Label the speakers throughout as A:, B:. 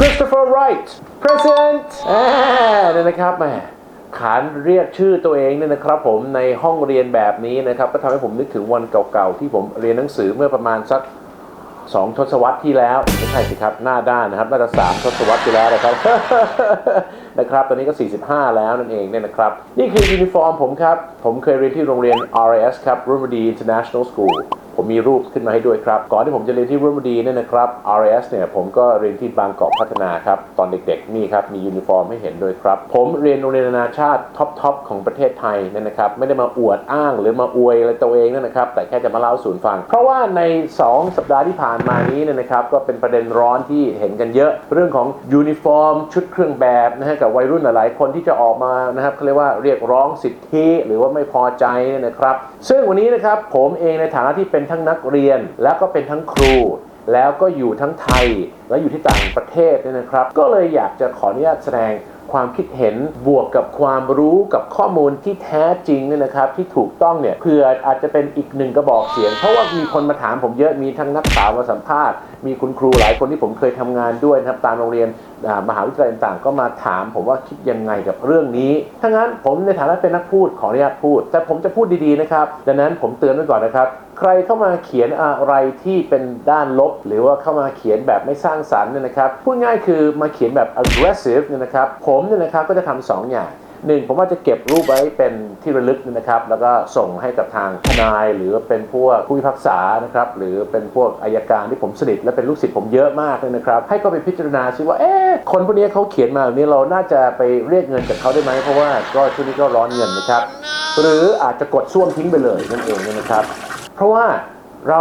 A: Christopher Wright present เนี่ยนะครับแหมขานเรียกชื่อตัวเองเนี่ยนะครับผมในห้องเรียนแบบนี้นะครับ ก็ทำให้ผมนึกถึงวันเก่าๆ ที่ผมเรียนหนังสือเมื่อประมาณสักสองทศวรรษที่แล้วไม่ใช่สิครับหน้าด้านนะครับน่าจะสามทศวรรษที่แล้วนะครับนะครับ ตอนนี้ก็ 45 แล้วนั่นเองเนี่ยนะครับ นี่คือยูนิฟอร์มผมครับ ผมเคยเรียนที่โรงเรียน RIS ครับ r u m d y International School ผมมีรูปขึ้นมาให้ด้วยครับ ก่อนที่ผมจะเรียนที่ r u m d y เนี่ยนะครับ RIS เนี่ยผมก็เรียนที่บางกอกพัฒนาครับ ตอนเด็กๆนี่ครับมียูนิฟอร์มให้เห็นด้วยครับ ผมเรียนโรงเรียนนานาชาติท็อปๆของประเทศไทยเนี่ยนะครับไม่ได้มาอวดอ้างหรือมาอวยอะไรตัวเองนั่นนะครับแต่แค่จะมาเล่าสู่ฟัง เพราะว่าใน 2 สัปดาห์ที่ผ่านมานี้เนี่ยนะครับก็เป็นประเด็นร้อนที่เห็นกันเยอะเรื่องของยูนิฟอร์ม ชุดเครื่องแบบนะฮะกับวัยรุ่นหลายๆคนที่จะออกมานะครับเขาเรียกว่าเรียกร้องสิทธิหรือว่าไม่พอใจนี่นะครับ ซึ่งวันนี้นะครับผมเองในฐานะที่เป็นทั้งนักเรียน แล้วก็เป็นทั้งครู แล้วก็อยู่ทั้งไทย และอยู่ที่ต่างประเทศเนี่ยนะครับ ก็เลยอยากจะขออนุญาตแสดงความคิดเห็นบวกกับความรู้กับข้อมูลที่แท้จริงเนี่ยนะครับ ที่ถูกต้องเนี่ยเพื่ออาจจะเป็นอีกหนึ่งกระบอกเสียง เพราะว่ามีคนมาถามผมเยอะมีทั้งนักข่าวมาสัมภาษณ์มีคุณครูหลายคนที่ผมเคยทำงานด้วยนะครับตามโรงเรียน มหาวิทยาลัยต่างๆ ก็มาถามผมว่าคิดยังไงกับเรื่องนี้ถ้างั้นผมในฐานะเป็นนักพูดขออนุญาตพูด แต่ผมจะพูดดีๆนะครับ ดังนั้นผมเตือนไว้ก่อนนะครับ ใครเข้ามาเขียนอะไรที่เป็นด้านลบ หรือว่าเข้ามาเขียนแบบไม่สร้างสรรค์เนี่ยนะครับ พูดง่ายคือมาเขียนแบบ aggressive เนี่ยนะครับ ผมเนี่ยนะครับก็จะทำสองอย่าง หนึ่งผมว่าจะเก็บรูปไว้เป็นที่ระลึกนะครับ แล้วก็ส่งให้กับทางทนาย หรือเป็นพวกผู้พิพากษานะครับ หรือเป็นพวกอายการที่ผมสนิทและเป็นลูกศิษย์ผมเยอะมากเลยนะครับ ให้ก็ไปพิจารณาซิว่า เอ๊ะ คนพวกนี้เขาเขียนมาแบบนี้เราน่าจะไปเรียกเงินจากเขาได้ไหม เพราะว่าก็ช่วงนี้ก็ร้อนเงินนะครับ หรืออาจจะกดส้วมทิ้งไปเลยนั่นเองนะครับ เพราะว่าเรา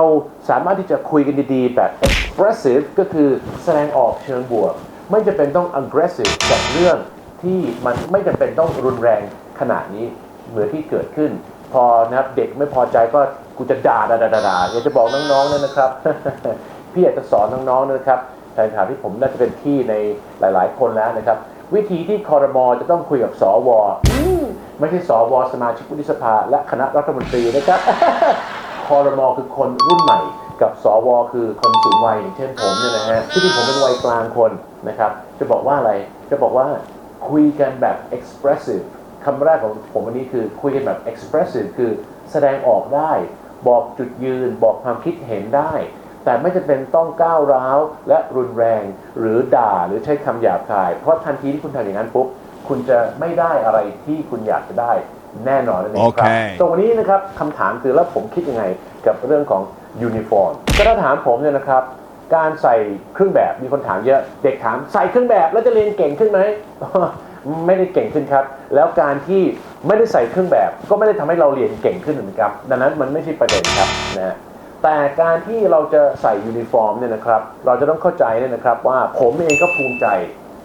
A: สามารถที่จะคุยกันดีๆ แบบ expressive ก็คือแสดงออกเชิงบวก ไม่จำเป็นต้อง aggressive กับเรื่อง ที่มันไม่จำเป็นต้องรุนแรงขนาดนี้เหมือนที่เกิดขึ้น พอนะครับเด็กไม่พอใจก็กูจะด่าด่าด่าด่าอยากจะบอกน้องๆเนี่ยนะครับ พี่อยากจะสอนน้องๆนะครับในฐานะที่ผมน่าจะเป็นที่ในหลาย ๆ คนแล้วนะครับ วิธีที่คอรมอจะต้องคุยกับสวไม่ใช่สวสมาชิกวุฒิสภา และคณะรัฐมนตรีนะครับคอรมอคือคนรุ่นใหม่ กับสวคือคนสูงวัยอย่างเช่นผมเนี่ยนะฮะที่ที่ผมเป็นวัยกลางคนนะครับ จะบอกว่าอะไรจะบอกว่า คุยกันแบบ expressive คำแรกของผมวันนี้คือคุยกันแบบ expressive คือแสดงออกได้ บอกจุดยืน บอกความคิดเห็นได้ แต่ไม่จำเป็นต้องก้าวร้าว และรุนแรง หรือด่าหรือใช้คำหยาบคาย เพราะทันทีที่คุณทำอย่างนั้นปุ๊บ คุณจะไม่ได้อะไรที่คุณอยากจะได้แน่นอนนั่นเองครับ
B: โอเค
A: ตรงวันนี้นะครับคำถามคือแล้วผมคิดยังไงกับเรื่องของยูนิฟอร์ม ก็ถ้าถามผมเนี่ยนะครับ การใส่เครื่องแบบมีคนถามเยอะเด็กถามใส่เครื่องแบบแล้วจะเรียนเก่งขึ้นไหมไม่ได้เก่งขึ้นครับ แล้วการที่ไม่ได้ใส่เครื่องแบบ ก็ไม่ได้ทำให้เราเรียนเก่งขึ้นนะครับดังนั้นมันไม่ใช่ประเด็นครับนะฮะแต่การที่เราจะใส่ยูนิฟอร์มเนี่ยนะครับ เราจะต้องเข้าใจเนี่ยนะครับ ว่าผมเองก็ภูมิใจ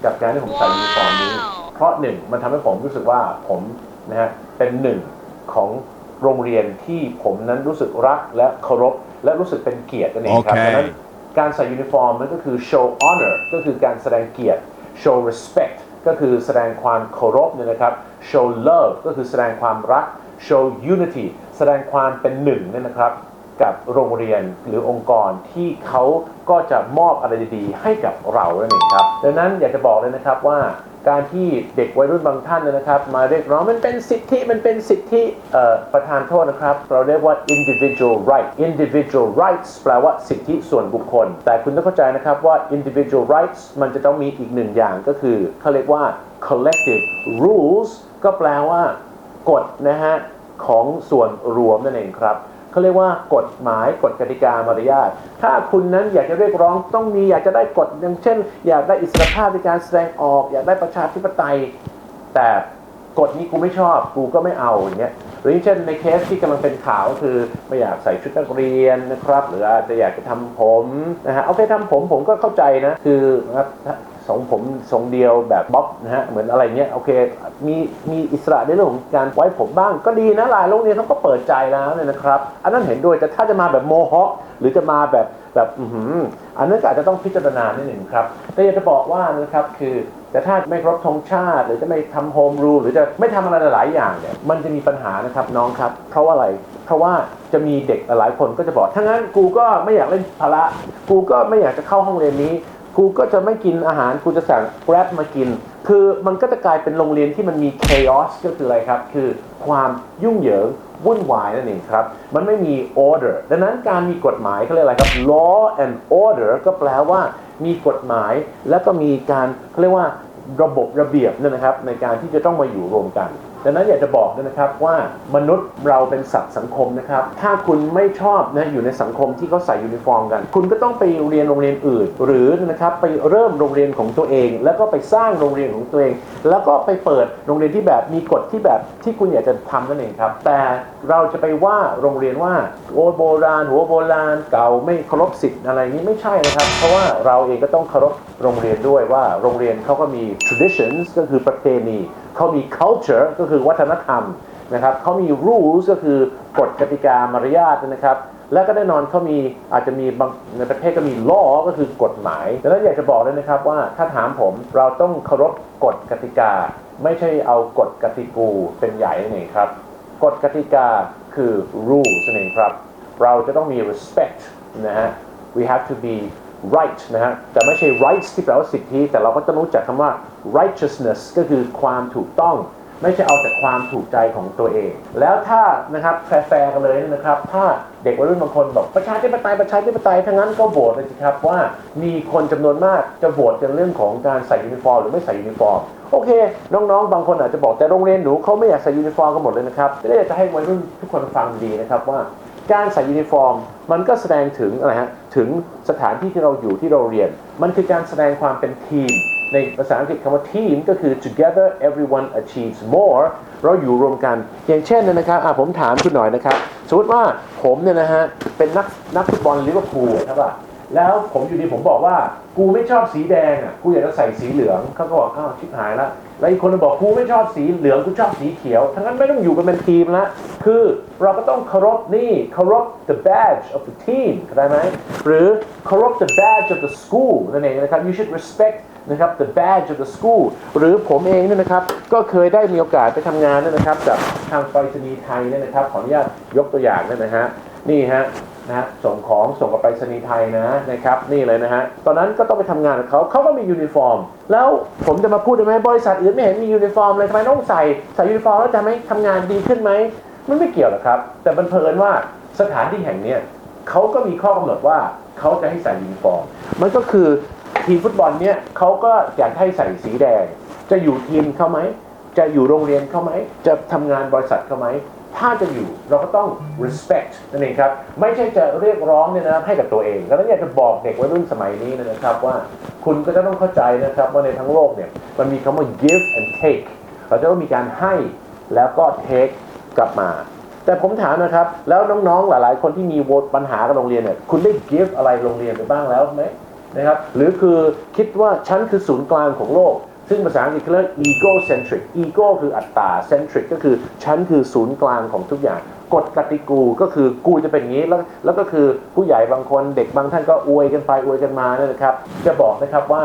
A: กับการที่ผมใส่ยูนิฟอร์มนี้ เพราะหนึ่งมันทำให้ผมรู้สึกว่าผมนะฮะเป็นหนึ่งของโรงเรียนที่ผมนั้นรู้สึกรักและเคารพและรู้สึกเป็นเกียรตินั่นเองครับ
B: โอเค
A: ดังนั้น การใส่ยูนิฟอร์มนั่นก็คือ show honor ก็คือการแสดงเกียรติ show respect ก็คือแสดงความเคารพเนี่ยนะครับ show love ก็คือแสดงความรัก show unity แสดงความเป็นหนึ่งเนี่ยนะครับ กับโรงเรียนหรือองค์กรที่เขาก็จะมอบอะไรดีๆ ให้กับเรานั่นเองครับ ดังนั้นอยากจะบอกเลยนะครับว่า การที่เด็กวัยรุ่นบางท่านนะครับ มาเรียกร้องมันเป็นสิทธิมันเป็นสิทธิประธานโทษนะครับ เราเรียกว่า individual right individual rights แปลว่าสิทธิส่วนบุคคล แต่คุณต้องเข้าใจนะครับว่า individual rights มันจะต้องมีอีกหนึ่งอย่างก็คือเขาเรียกว่า collective rules ก็แปลว่ากฎนะฮะของส่วนรวมนั่นเองครับ เขาเรียกว่ากฎหมายกฎกติกามารยาทถ้าคุณนั้นอยากจะเรียกร้องต้องมีอยากจะได้กฎอย่างเช่น อยากได้อิสรภาพในการแสดงออก อยากได้ประชาธิปไตย แต่กฎนี้กูไม่ชอบกูก็ไม่เอาอย่างเงี้ยหรืออย่างเช่นในเคสที่กำลังเป็นข่าวคือไม่อยากใส่ชุดนักเรียนนะครับ หรืออาจจะอยากจะทำผมนะฮะโอเคทำผมผมก็เข้าใจนะคือนะครับทรงผมทรงเดียวแบบบ๊อบนะฮะเหมือนอะไรเงี้ยโอเค มีมีอิสระในเรื่องของการไว้ผมบ้าง ก็ดีนะหลายโรงเรียนเขาก็เปิดใจแล้วเนี่ยนะครับ อันนั้นเห็นด้วยแต่ถ้าจะมาแบบโมฮอหรือจะมาแบบแบบอือหืออันนั้นก็อาจจะต้องพิจารณานิดหนึ่งครับแต่อยากจะบอกว่านะครับคือแต่ถ้าไม่ครบธงชาติ หรือจะไม่ทำโฮมรูหรือจะไม่ทำอะไรหลายอย่างเนี่ยมันจะมีปัญหานะครับน้องครับ เพราะว่าอะไร เพราะว่าจะมีเด็กหลายคนก็จะบอกถ้างั้นกูก็ไม่อยากเล่นพละกูก็ไม่อยากจะเข้าห้องเรียนนี้ กูก็จะไม่กินอาหารกูจะสั่ง Grab มากิน คือมันก็จะกลายเป็นโรงเรียนที่มันมี chaos ก็คืออะไรครับ คือความยุ่งเหยิงวุ่นวายนั่นเองครับ มันไม่มี order ดังนั้นการมีกฎหมายเขาเรียกอะไรครับ law and order ก็แปลว่ามีกฎหมายแล้วก็มีการเขาเรียกว่าระบบระเบียบเนนะครับ ในการที่จะต้องมาอยู่รวมกัน ดังนั้นอยากจะบอกด้วยนะครับว่ามนุษย์เราเป็นสัตว์สังคมนะครับ ถ้าคุณไม่ชอบนะอยู่ในสังคมที่เขาใส่ยูนิฟอร์มกัน คุณก็ต้องไปเรียนโรงเรียนอื่น หรือนะครับไปเริ่มโรงเรียนของตัวเอง แล้วก็ไปสร้างโรงเรียนของตัวเอง แล้วก็ไปเปิดโรงเรียนที่แบบมีกฎที่แบบที่คุณอยากจะทำนั่นเองครับ แต่เราจะไปว่าโรงเรียนว่าโอโบราณ หัวโบราณเก่าไม่เคารพสิทธิ์อะไรนี้ไม่ใช่นะครับ เพราะว่าเราเองก็ต้องเคารพโรงเรียนด้วยว่าโรงเรียนเขาก็มี traditions ก็คือประเพณี เขามี culture ก็คือวัฒนธรรมนะครับเขามี rules ก็คือกฎกติกามารยาทนะครับ แล้วก็แน่นอนเขามีอาจจะมีบางในประเทศก็มี law ก็คือกฎหมายดังนั้นอยากจะบอกเลยนะครับว่าถ้าถามผมเราต้องเคารพกฎกติกา ไม่ใช่เอากฎกติกูเป็นใหญ่นั่นเองครับกฎกติกาคือ rules นั่นเองครับ เราจะต้องมี respect นะฮะ we have to be right นะฮะแต่ไม่ใช่ rights ที่แปลว่าสิทธิ แต่เราก็ต้องรู้จักคำว่า righteousness ก็คือความถูกต้อง ไม่ใช่เอาแต่ความถูกใจของตัวเอง แล้วถ้านะครับแฟร์กันเลยนะครับ ถ้าเด็กวัยรุ่นบางคนบอกประชาธิปไตยประชาธิปไตยทั้งนั้นก็โหวตเลยสิครับว่ามีคนจำนวนมากจะโหวตกันเรื่องของการใส่ยูนิฟอร์มหรือไม่ใส่ยูนิฟอร์มโอเค น้องๆ บางคนอาจจะบอกแต่โรงเรียนหนูเขาไม่อยากใส่ยูนิฟอร์มกันหมดเลยนะครับจะได้อยากจะให้วัยรุ่นทุกคนฟังดีนะครับว่าการใส่ยูนิฟอร์ม มันก็แสดงถึงอะไรฮะ ถึงสถานที่ที่เราอยู่ที่เราเรียน มันคือการแสดงความเป็นทีม ในภาษาอังกฤษคำว่าทีมก็คือ together everyone achieves more เราอยู่รวมกัน อย่างเช่นนะครับผมถามคุณหน่อยนะครับ สมมติว่าผมเนี่ยนะฮะ เป็นนักนักฟุตบอลลิเวอร์พูลครับป่ะแล้วผมอยู่ดีผมบอกว่า กูไม่ชอบสีแดงอะกูอยากจะใส่สีเหลืองเขาก็บอกอ้าวชิบหายละ แล้วอีกคนนึงบอกกูไม่ชอบสีเหลืองกูชอบสีเขียว ทั้งนั้นไม่ต้องอยู่กันเป็นทีมละคือเราก็ต้องเคารพนี่เคารพ the badge of the team เข้าใจไหมหรือเคารพ the badge of the school นั่นเองนะครับ you should respect นะครับ the badge of the school หรือผมเองเนี่ยนะครับ ก็เคยได้มีโอกาสไปทำงานเนี่ยนะครับกับทางไปรษณีย์ไทยเนี่ยนะครับ ขออนุญาตยกตัวอย่างเนี่ยนะฮะนี่ฮะ นะฮะส่งของส่งกับไปรษณีย์ไทยนะนะครับนี่เลยนะฮะตอนนั้นก็ต้องไปทำงานกับเขาเขาก็มียูนิฟอร์ม แล้วผมจะมาพูดได้ไหมบริษัทอื่นไม่เห็นมียูนิฟอร์มเลยทำไมต้องใส่ใส่ยูนิฟอร์มแล้วจะไม่ทำงานดีขึ้นไหมมันไม่เกี่ยวหรอกครับ แต่บันเพิญว่าสถานที่แห่งเนี้ยเขาก็มีข้อกำหนดว่าเขาจะให้ใส่ยูนิฟอร์ม มันก็คือทีมฟุตบอลเนี่ยเขาก็อยากให้ใส่สีแดง จะอยู่ทีมเขาไหมจะอยู่โรงเรียนเขาไหมจะทำงานบริษัทเขาไหม ถ้าจะอยู่เราก็ต้อง respect นั่นเองครับ ไม่ใช่จะเรียกร้องเนี่ยนะให้กับตัวเองแล้วอยากจะบอกเด็กวัยรุ่นสมัยนี้นะครับว่าคุณก็จะต้องเข้าใจนะครับว่าในทั้งโลกเนี่ยมันมีคำว่า give and take เราจะต้องมีการให้แล้วก็ take กลับมา แต่ผมถามนะครับ แล้วน้องๆหลาย ๆ คนที่มีโวปัญหากับโรงเรียนเนี่ยคุณได้ give อะไรโรงเรียนไปบ้างแล้วไหมนะครับหรือคือคิดว่าฉันคือศูนย์กลางของโลก ซึ่งภาษาอังกฤษเขาเรียก egocentric ego คืออัตตา centric ก็คือฉันคือศูนย์กลางของทุกอย่างกฎกติกูก็คือกูจะเป็นอย่างนี้แล้วแล้วก็คือผู้ใหญ่บางคนเด็กบางท่านก็อวยกันไปอวยกันมาเนี่ยนะครับ จะบอกนะครับว่า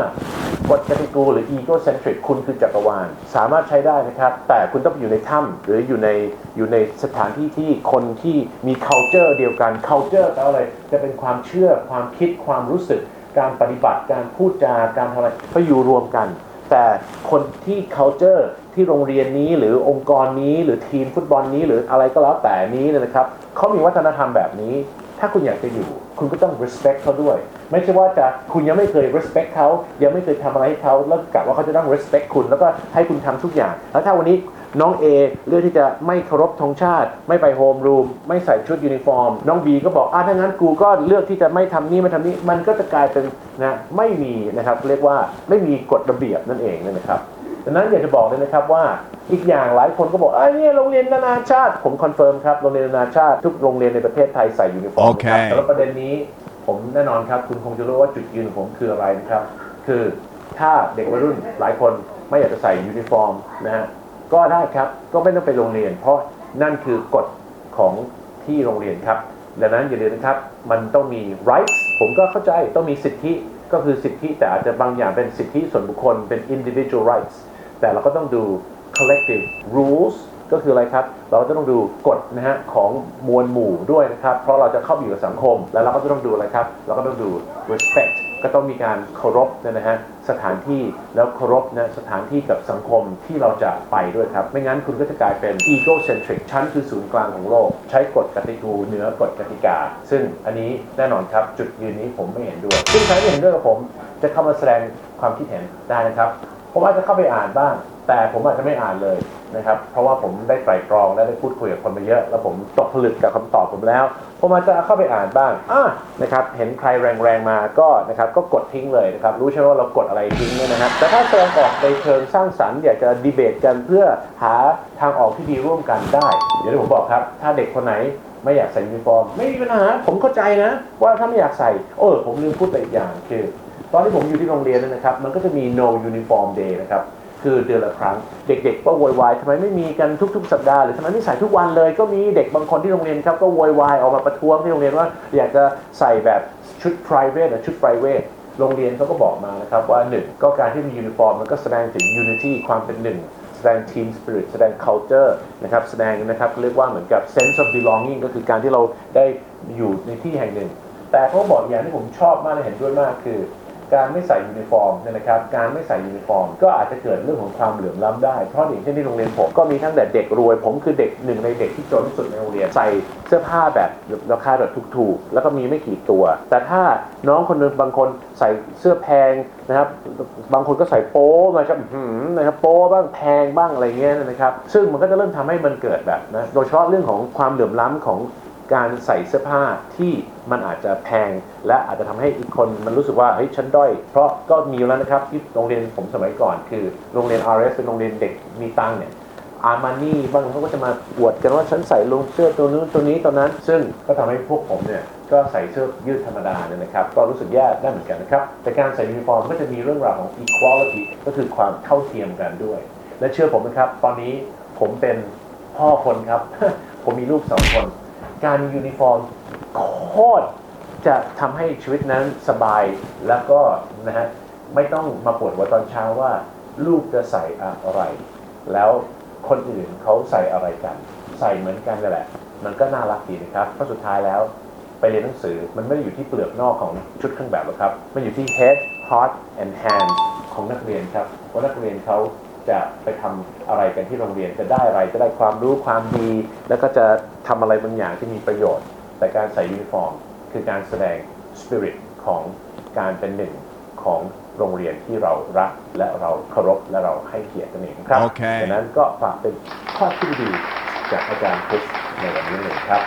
A: กฎกติกูหรือ egocentric คุณคือจักรวาล สามารถใช้ได้นะครับ แต่คุณต้องอยู่ในถ้ำหรืออยู่ในอยู่ในสถานที่ที่คนที่มี culture เดียวกัน culture แปลว่าอะไรจะเป็นความเชื่อความคิดความรู้สึก การปฏิบัติการพูดจาการทำอะไรก็อยู่รวมกัน แต่คนที่ culture ที่โรงเรียนนี้หรือองค์กรนี้หรือทีมฟุตบอลนี้หรืออะไรก็แล้วแต่นี้นะครับเขามีวัฒนธรรมแบบนี้ ถ้าคุณอยากจะอยู่ คุณก็ต้อง respect เขาด้วย ไม่ใช่ว่าจะคุณยังไม่เคย respect เขายังไม่เคยทำอะไรให้เขาแล้วกะว่าเขาจะต้อง respect คุณแล้วก็ให้คุณทำทุกอย่าง แล้วถ้าวันนี้น้อง A เลือกที่จะไม่เคารพธงชาติ ไม่ไปโฮมรูมไม่ใส่ชุดยูนิฟอร์ม น้อง B ก็บอกอะถ้างั้นกูก็เลือกที่จะไม่ทำนี่ไม่ทำนี่มันก็จะกลายเป็นนะไม่มีนะครับเรียกว่าไม่มีกฎระเบียบนั่นเองนะครับ ดังนั้นอยากจะบอกเลยนะครับว่าอีกอย่างหลายคนก็บอกไอ้ยเนี่ยโรงเรียนนานาชาติ ผมคอนเฟิร์มครับโรงเรียนนานาชาติทุกโรงเรียนในประเทศไทยใส่ยูนิฟอร์ม
B: โอเค
A: นะครับแต่ว่าประเด็นนี้ผมแน่นอนครับคุณคงจะรู้ว่าจุดยืนของผมคืออะไรนะครับ คือถ้าเด็กวัยรุ่นหลายคนไม่อยากจะใส่ยูนิฟอร์มนะฮะก็ได้ครับก็ไม่ต้องไปโรงเรียน เพราะนั่นคือกฎของที่โรงเรียนครับดังนั้นอย่าลืมนะครับมันต้องมี rights ผมก็เข้าใจต้องมีสิทธิ ก็คือสิทธิแต่อาจจะบางอย่างเป็นสิทธิส่วนบุคคลเป็น individual rights แต่เราก็ต้องดู collective rules ก็คืออะไรครับ เราจะต้องดูกฎนะฮะของมวลหมู่ด้วยนะครับ เพราะเราจะเข้าไปอยู่กับสังคม แล้วเราก็จะต้องดูอะไรครับ เราก็ต้องดู respect ก็ต้องมีการเคารพนะฮะสถานที่แล้วเคารพนะสถานที่กับสังคมที่เราจะไปด้วยครับ ไม่งั้นคุณก็จะกลายเป็น egocentric ชั้นคือศูนย์กลางของโลก ใช้กฎกติกูเหนือกฎกติกา ซึ่งอันนี้แน่นอนครับจุดยืนนี้ผมไม่เห็นด้วย ซึ่งใครไม่เห็นด้วยกับผมจะเข้ามาแสดงความคิดเห็นได้นะครับผมอาจจะเข้าไปอ่านบ้าง แต่ผมอาจจะไม่อ่านเลยนะครับ เพราะว่าผมได้ไตร่ตรองและได้พูดคุยกับคนมาเยอะ แล้วผมตกผลึกกับคำตอบผมแล้ว ผมอาจจะเข้าไปอ่านบ้างอะนะครับ เห็นใครแรงๆมาก็นะครับ ก็กดทิ้งเลยนะครับ รู้ใช่ไหมว่าเรากดอะไรทิ้งเนี่ยนะครับ แต่ถ้าแสดงออกในเชิงสร้างสรรค์อยากจะดีเบตกันเพื่อหาทางออกที่ดีร่วมกันได้ เดี๋ยวผมบอกครับ ถ้าเด็กคนไหนไม่อยากใส่ยูนิฟอร์ม ไม่มีปัญหา ผมเข้าใจนะ ว่าถ้าไม่อยากใส่ เออ ผมลืมพูดไปอีกอย่างคือ ตอนที่ผมอยู่ที่โรงเรียนนะครับ มันก็จะมี no uniform day นะครับ คือเดือนละครั้ง เด็กๆก็โวยวายทำไมไม่มีกันทุก ๆ สัปดาห์หรือทำไมไม่ใส่ทุกวันเลย ก็มีเด็กบางคนที่โรงเรียนครับก็โวยวายออกมาประท้วงที่โรงเรียนว่า อยากจะใส่แบบชุด private หรือชุด private โรงเรียนเขาก็บอกมานะครับว่าหนึ่งก็การที่มียูนิฟอร์มมันก็แสดงถึง unity ความเป็นหนึ่งแสดง team spirit แสดง culture นะครับแสดงนะครับเรียกว่าเหมือนกับ sense of belonging ก็คือการที่เราได้อยู่ในที่แห่งหนึ่ง แต่เขาบอกอย่างที่ผมชอบมากและเห็นด้วยมากคือ การไม่ใส่ยูนิฟอร์มเนี่ยนะครับการไม่ใส่ยูนิฟอร์ม ก็อาจจะเกิดเรื่องของความเหลื่อมล้ำได้ เพราะอย่างเช่นที่โรงเรียนผมก็มีทั้งแต่เด็กรวย ผมคือเด็กหนึ่งในเด็กที่จนที่สุดในโรงเรียนใส่เสื้อผ้าแบบราคาแบบถูกๆ แล้วก็มีไม่กี่ตัว แต่ถ้าน้องคนหนึงบางคนใส่เสื้อแพงนะครับบางคนก็ใส่โป๊มาครับนะครับโป๊บ้างแพงบ้างอะไรเงี้ยนะครับซึ่งมันก็จะเริ่มทำให้มันเกิดแบบนะโดยเฉพาะเรื่องของความเหลื่อมล้ำของ การใส่เสื้อผ้าที่มันอาจจะแพง และอาจจะทำให้อีกคนมันรู้สึกว่าเฮ้ยฉันด้อย เพราะก็มีแล้วนะครับที่โรงเรียนผมสมัยก่อน คือโรงเรียน RS เป็นโรงเรียนเด็กมีตังเนี่ยอาร์มานี่บ้างเขาก็จะมาอวดกันว่าฉันใส่ลงเสื้อตัวนู้นตัวนี้ตัวนั้น ซึ่งก็ทำให้พวกผมเนี่ยก็ใส่เสื้อยืดธรรมดาเนี่ยนะครับ ก็รู้สึกแย่ได้เหมือนกันนะครับ แต่การใส่ยูนิฟอร์มก็จะมีเรื่องราวของ equality ก็คือความเท่าเทียมกันด้วย และเชื่อผมนะครับ ตอนนี้ผมเป็นพ่อคนครับ ผมมีลูกสองคน การมียูนิฟอร์มโคตรจะทำให้ชีวิตนั้นสบายแล้วก็นะฮะไม่ต้องมาปวดหัวตอนเช้าว่า ลูกจะใส่อะไร แล้วคนอื่นเขาใส่อะไรกัน ใส่เหมือนกันนั่นแหละ มันก็น่ารักดีนะครับเพราะสุดท้ายแล้วไปเรียนหนังสือมันไม่ได้อยู่ที่เปลือกนอกของชุดเครื่องแบบหรอกครับ มันอยู่ที่ head heart and hand ของนักเรียนครับว่านักเรียนเขา จะไปทำอะไรกันที่โรงเรียนจะได้อะไรจะได้ความรู้ความดี แล้วก็จะทำอะไรบางอย่างที่มีประโยชน์ แต่การใส่ยูนิฟอร์ม คือการแสดง spirit ของการเป็นหนึ่งของโรงเรียนที่เรารักและเราเคารพและเราให้เกียรติกันเองครับ
B: โอเค
A: ดังนั้นก็ฝากเป็นข้อคิดดีๆจากอาจารย์คริสในวันนี้เลยครับ